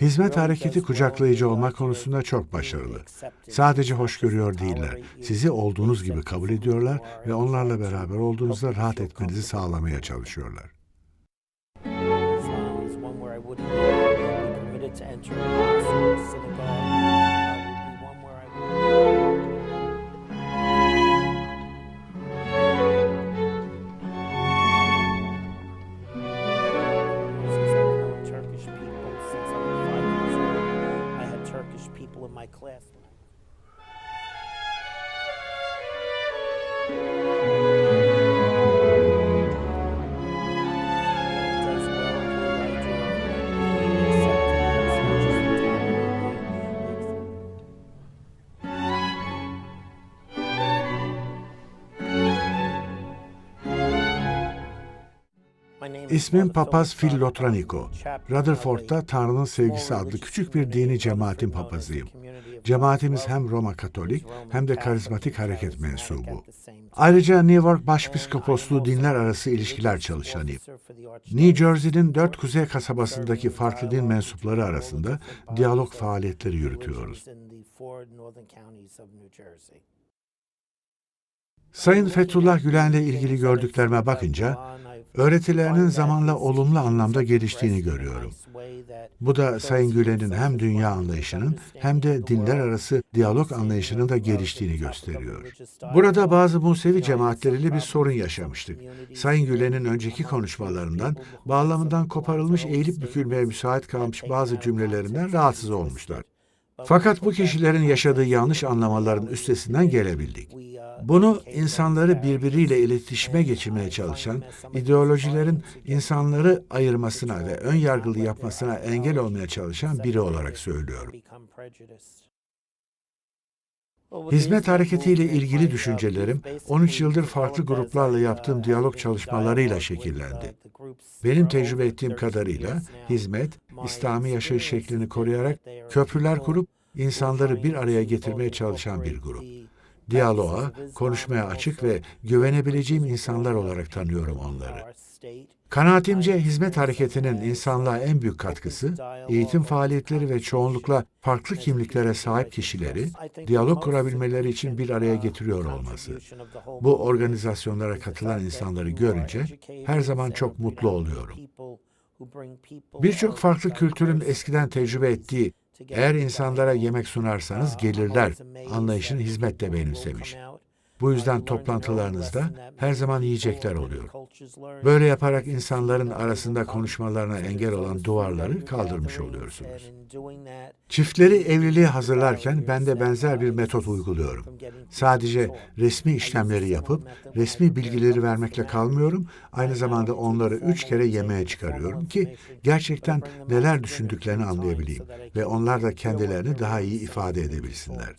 Hizmet hareketi kucaklayıcı olmak konusunda çok başarılı. Sadece hoş görüyor değiller. Sizi olduğunuz gibi kabul ediyorlar ve onlarla beraber olduğunuzda rahat etmenizi sağlamaya çalışıyorlar. One where İsmim Papaz Phil. Lotranico. Rutherford'da Tanrı'nın Sevgisi adlı küçük bir dini cemaatin papazıyım. Cemaatimiz hem Roma Katolik hem de karizmatik hareket mensubu. Ayrıca New York Başpiskoposluğu dinler arası ilişkiler çalışanıyım. New Jersey'nin dört kuzey kasabasındaki farklı din mensupları arasında diyalog faaliyetleri yürütüyoruz. Sayın Fethullah Gülen'le ilgili gördüklerime bakınca öğretilerinin zamanla olumlu anlamda geliştiğini görüyorum. Bu da Sayın Gülen'in hem dünya anlayışının hem de dinler arası diyalog anlayışının da geliştiğini gösteriyor. Burada bazı Musevi cemaatleriyle bir sorun yaşamıştık. Sayın Gülen'in önceki konuşmalarından, bağlamından koparılmış eğilip bükülmeye müsait kalmış bazı cümlelerinden rahatsız olmuşlar. Fakat bu kişilerin yaşadığı yanlış anlamaların üstesinden gelebildik. Bunu insanları birbiriyle iletişime geçirmeye çalışan ideolojilerin insanları ayırmasına ve ön yargılı yapmasına engel olmaya çalışan biri olarak söylüyorum. Hizmet hareketiyle ilgili düşüncelerim 13 yıldır farklı gruplarla yaptığım diyalog çalışmalarıyla şekillendi. Benim tecrübe ettiğim kadarıyla hizmet, İslami yaşayış şeklini koruyarak köprüler kurup insanları bir araya getirmeye çalışan bir grup. Diyaloğa, konuşmaya açık ve güvenebileceğim insanlar olarak tanıyorum onları. Kanaatimce hizmet hareketinin insanlığa en büyük katkısı, eğitim faaliyetleri ve çoğunlukla farklı kimliklere sahip kişileri diyalog kurabilmeleri için bir araya getiriyor olması. Bu organizasyonlara katılan insanları görünce her zaman çok mutlu oluyorum. Birçok farklı kültürün eskiden tecrübe ettiği eğer insanlara yemek sunarsanız gelirler anlayışını hizmet de benimsemiş. Bu yüzden toplantılarınızda her zaman yiyecekler oluyor. Böyle yaparak insanların arasında konuşmalarına engel olan duvarları kaldırmış oluyorsunuz. Çiftleri evliliğe hazırlarken ben de benzer bir metot uyguluyorum. Sadece resmi işlemleri yapıp resmi bilgileri vermekle kalmıyorum, aynı zamanda onları üç kere yemeğe çıkarıyorum ki gerçekten neler düşündüklerini anlayabileyim ve onlar da kendilerini daha iyi ifade edebilsinler.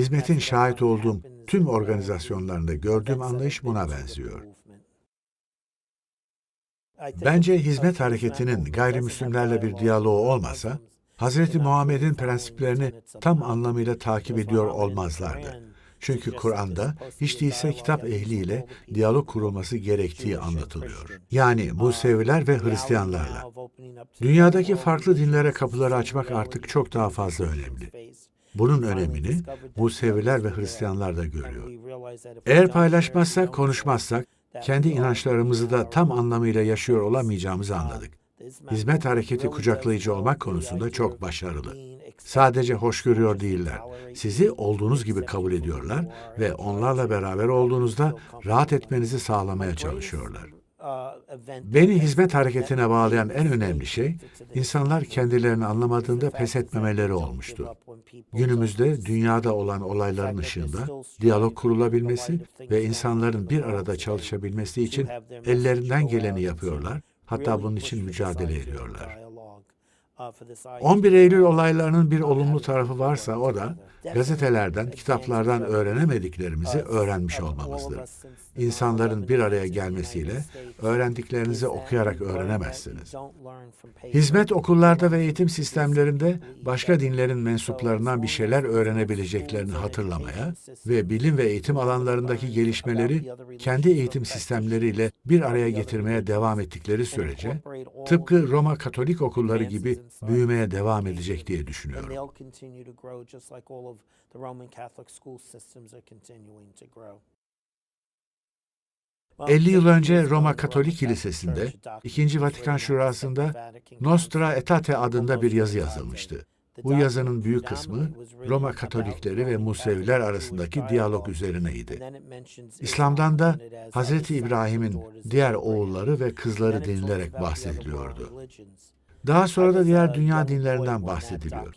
Hizmetin şahit olduğum tüm organizasyonlarında gördüğüm anlayış buna benziyor. Bence hizmet hareketinin gayrimüslimlerle bir diyaloğu olmasa, Hz. Muhammed'in prensiplerini tam anlamıyla takip ediyor olmazlardı. Çünkü Kur'an'da hiç değilse kitap ehliyle diyalog kurulması gerektiği anlatılıyor. Yani Museviler ve Hristiyanlarla. Dünyadaki farklı dinlere kapıları açmak artık çok daha fazla önemli. Bunun önemini Museviler ve Hristiyanlar da görüyor. Eğer paylaşmazsak, konuşmazsak, kendi inançlarımızı da tam anlamıyla yaşıyor olamayacağımızı anladık. Hizmet hareketi kucaklayıcı olmak konusunda çok başarılı. Sadece hoş görüyor değiller. Sizi olduğunuz gibi kabul ediyorlar ve onlarla beraber olduğunuzda rahat etmenizi sağlamaya çalışıyorlar. Beni hizmet hareketine bağlayan en önemli şey, insanlar kendilerini anlamadığında pes etmemeleri olmuştu. Günümüzde dünyada olan olayların ışığında diyalog kurulabilmesi ve insanların bir arada çalışabilmesi için ellerinden geleni yapıyorlar, hatta bunun için mücadele ediyorlar. 11 Eylül olaylarının bir olumlu tarafı varsa o da gazetelerden, kitaplardan öğrenemediklerimizi öğrenmiş olmamızdır. İnsanların bir araya gelmesiyle öğrendiklerinizi okuyarak öğrenemezsiniz. Hizmet okullarda ve eğitim sistemlerinde başka dinlerin mensuplarından bir şeyler öğrenebileceklerini hatırlamaya ve bilim ve eğitim alanlarındaki gelişmeleri kendi eğitim sistemleriyle bir araya getirmeye devam ettikleri sürece, tıpkı Roma Katolik okulları gibi büyümeye devam edecek diye düşünüyorum. And they'll continue to grow just like all of the Roman Catholic school systems are continuing to grow. Well, 50 yıl 50 önce Roma Katolik Kilisesi'nde was Vatikan Şurası'nda Nostra Aetate adında bir yazı yazılmıştı. Bu yazının büyük kısmı Roma Katolikleri ve Museviler arasındaki diyalog üzerineydi. İslam'dan da and İbrahim'in diğer oğulları ve kızları denilerek bahsediliyordu. Daha sonra da diğer dünya boy dinlerinden bahsediliyor.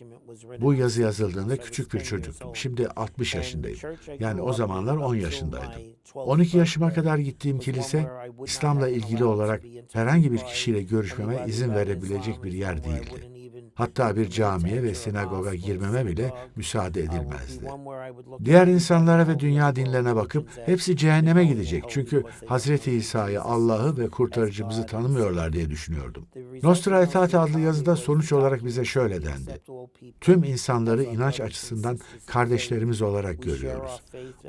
Bu yazı 16 yazıldığında küçük bir was 10 years çocuktum. Şimdi 60 And yaşındayım. Yani o zamanlar 10 up till yaşındaydım. my 12th 12 yaşıma kadar gittiğim kilise, İslam'la ilgili olarak herhangi bir kişiyle görüşmeme izin verebilecek bir yer değildi. Hatta bir camiye ve sinagoga girmeme bile müsaade edilmezdi. Diğer insanlara ve dünya dinlerine bakıp hepsi cehenneme gidecek. Çünkü Hazreti İsa'yı Allah'ı ve kurtarıcımızı tanımıyorlar diye düşünüyordum. Nostra Aetate adlı yazıda sonuç olarak bize şöyle dendi. Tüm insanları inanç açısından kardeşlerimiz olarak görüyoruz.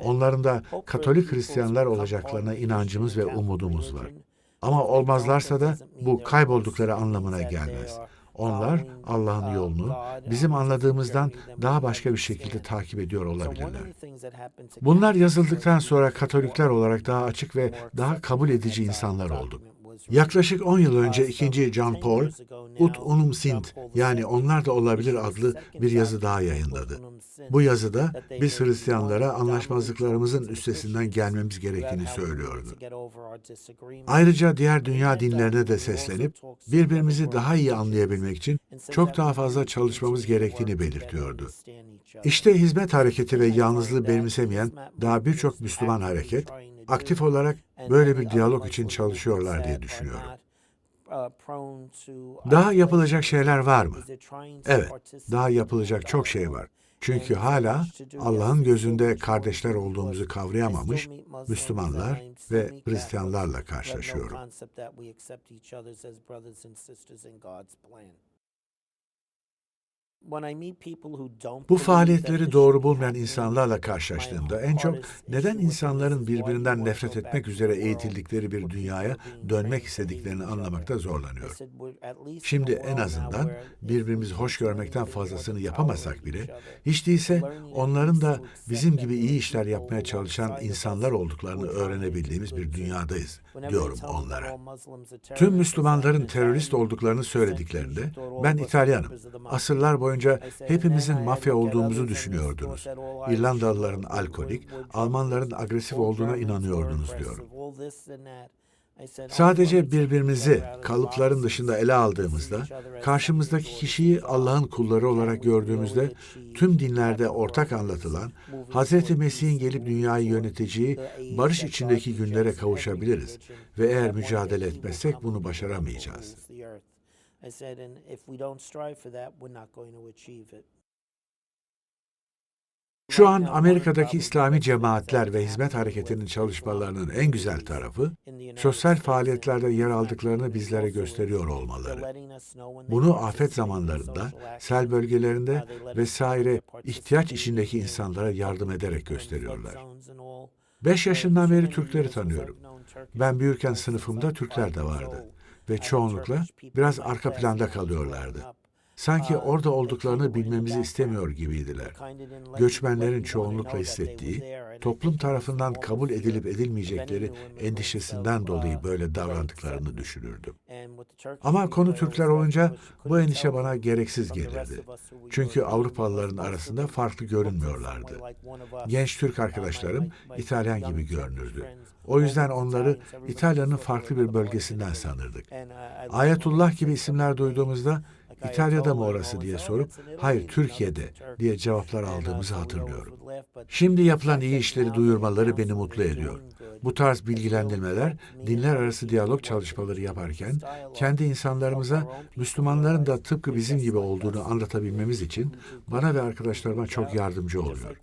Onların da Katolik Hristiyanlar olacaklarına inancımız ve umudumuz var. Ama olmazlarsa da bu kayboldukları anlamına gelmez. Onlar Allah'ın yolunu bizim anladığımızdan daha başka bir şekilde takip ediyor olabilirler. Bunlar yazıldıktan sonra Katolikler olarak daha açık ve daha kabul edici insanlar olduk. Yaklaşık 10 yıl önce 2. John 10 Paul, Ut Unum Sint yani Onlar da Olabilir adlı bir yazı daha yayınladı. Bu yazıda biz Hristiyanlara anlaşmazlıklarımızın üstesinden gelmemiz gerektiğini söylüyordu. Ayrıca diğer dünya dinlerine de seslenip birbirimizi daha iyi anlayabilmek için çok daha fazla çalışmamız gerektiğini belirtiyordu. İşte hizmet hareketi ve yalnızlığı benimsemeyen daha birçok Müslüman hareket, aktif olarak böyle bir diyalog için çalışıyorlar diye düşünüyorum. uh, to Daha yapılacak şeyler var mı? Evet, daha yapılacak çok şey var. Çünkü hala Allah'ın gözünde kardeşler olduğumuzu kavrayamamış Müslümanlar ve Hristiyanlarla karşılaşıyorum. Bu faaliyetleri doğru bulmayan insanlarla karşılaştığımda en çok neden insanların birbirinden nefret etmek üzere eğitildikleri bir dünyaya dönmek istediklerini anlamakta zorlanıyorum. Şimdi en azından birbirimizi hoş görmekten fazlasını yapamasak bile, hiç değilse onların da bizim gibi iyi işler yapmaya çalışan insanlar olduklarını öğrenebildiğimiz bir dünyadayız diyorum onlara. Tüm Müslümanların terörist olduklarını söylediklerinde ben İtalyanım. Asırlar boyunca Then hepimizin mafya olduğumuzu düşünüyordunuz. İrlandalıların alkolik, Almanların agresif olduğuna inanıyordunuz diyorum. Sadece "Until we take each birbirimizi kalıpların dışında ele aldığımızda, karşımızdaki kişiyi Allah'ın kulları olarak gördüğümüzde tüm dinlerde ortak anlatılan toward Mesih'in gelip dünyayı yöneteceği barış içindeki günlere kavuşabiliriz ve eğer mücadele etmezsek bunu başaramayacağız. I said, and if we don't strive for that, we're not going to achieve it. Şu an Amerika'daki İslami cemaatler ve hizmet hareketinin çalışmalarının en güzel tarafı, sosyal faaliyetlerde yer aldıklarını bizlere gösteriyor olmaları. Bunu afet zamanlarında, sel bölgelerinde vesaire ihtiyaç içindeki insanlara yardım ederek gösteriyorlar. 5 yaşından beri Türkleri tanıyorum. Ben büyürken sınıfımda Türkler de vardı ve çoğunlukla biraz arka planda kalıyorlardı. Sanki orada olduklarını bilmemizi istemiyor gibiydiler. Göçmenlerin çoğunlukla hissettiği, toplum tarafından kabul edilip edilmeyecekleri endişesinden dolayı böyle davrandıklarını düşünürdüm. Ama konu Türkler olunca bu endişe bana gereksiz gelirdi. Çünkü Avrupalıların arasında farklı görünmüyorlardı. Genç Türk arkadaşlarım İtalyan gibi görünürdü. O yüzden onları İtalya'nın farklı bir bölgesinden sanırdık. Ayetullah gibi isimler duyduğumuzda İtalya'da mı orası diye sorup hayır Türkiye'de diye cevaplar aldığımızı hatırlıyorum. Şimdi yapılan iyi işleri duyurmaları beni mutlu ediyor. Bu tarz bilgilendirmeler, dinler arası diyalog çalışmaları yaparken kendi insanlarımıza Müslümanların da tıpkı bizim gibi olduğunu anlatabilmemiz için bana ve arkadaşlarıma çok yardımcı oluyor.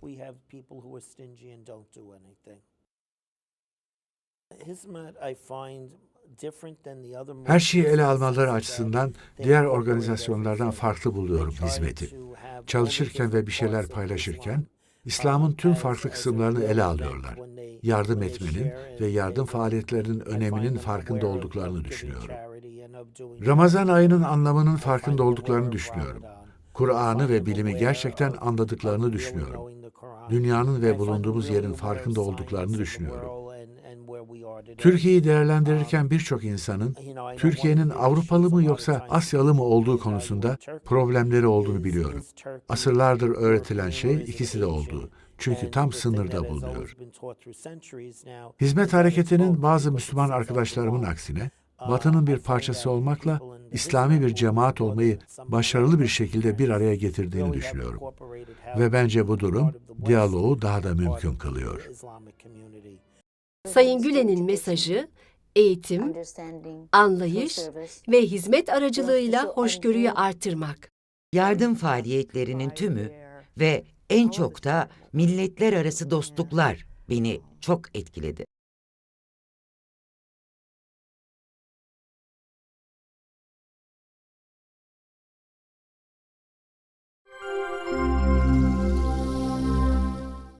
Her şeyi ele almaları açısından diğer organizasyonlardan farklı buluyorum hizmeti. Çalışırken ve bir şeyler paylaşırken İslam'ın tüm farklı kısımlarını ele alıyorlar. Yardım etmenin ve yardım faaliyetlerinin öneminin farkında olduklarını düşünüyorum. Ramazan ayının anlamının farkında olduklarını düşünüyorum. Kur'an'ı ve bilimi gerçekten anladıklarını düşünüyorum. Dünyanın ve bulunduğumuz yerin farkında olduklarını düşünüyorum. Türkiye'yi değerlendirirken birçok insanın Türkiye'nin Avrupalı mı yoksa Asyalı mı olduğu konusunda problemleri olduğunu biliyorum. Asırlardır öğretilen şey ikisi de olduğu. Çünkü tam sınırda bulunuyor. Hizmet hareketinin bazı Müslüman arkadaşlarımın aksine Batı'nın bir parçası olmakla İslami bir cemaat olmayı başarılı bir şekilde bir araya getirdiğini düşünüyorum. Ve bence bu durum diyaloğu daha da mümkün kılıyor. Sayın Gülen'in mesajı eğitim, anlayış ve hizmet aracılığıyla hoşgörüyü artırmak. Yardım faaliyetlerinin tümü ve en çok da milletler arası dostluklar beni çok etkiledi.